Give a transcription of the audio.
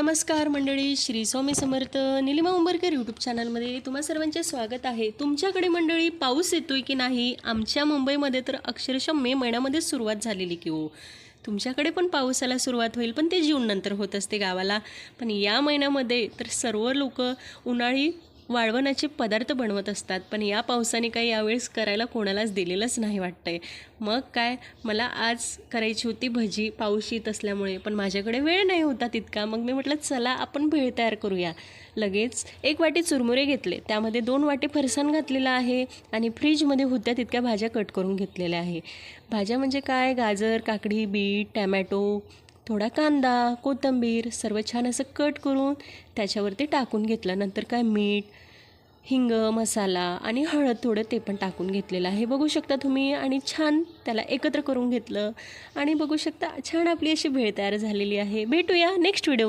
नमस्कार मंडळी श्री स्वामी समर्थ निलिमा उंबरकर यूट्यूब चॅनलमध्ये तुम्हा सर्वांचे स्वागत आहे. तुमच्याकडे मंडळी पाऊस येतोय की नाही? आमच्या मुंबईमध्ये तर अक्षरशः मे महिन्यामध्ये सुरुवात झालेली की हो. तुमच्याकडे पण पावसाला सुरुवात होईल पण ते जूननंतर होत असते गावाला. पण या महिन्यामध्ये तर सर्व लोक उन्हाळी वाळवणाचे पदार्थ बनवत असतात. पण या पावसाने काही यावेळेस करायला कोणालाच दिलेलंच नाही वाटतंय. मग काय? मला आज करायची होती भजी. पाऊस येत असल्यामुळे. पण माझ्याकडे वेळ नाही होता तितका. मग मी म्हटलं चला आपण भेळ तयार करूया. लगेच एक वाटी चुरमुरे घेतले. त्यामध्ये दोन वाटी फरसाण घातलेलं आहे आणि फ्रीजमध्ये होत्या तितक्या भाज्या कट करून घेतलेल्या आहे. भाज्या म्हणजे काय? गाजर काकडी बीट टॅमॅटो थोडा कांदा कोथिंबीर सर्व छान असं कट करून त्याच्यावरती टाकून घेतलं. नंतर काय मीठ हिंग मसाला आणि हळद थोडं ते पण टाकून घेतलेलं आहे. बघू शकता तुम्ही आणि छान त्याला एकत्र करून घेतलं. आणि बघू शकता छान आपली अशी भेळ तयार झालेली आहे. भेटूया नेक्स्ट व्हिडिओ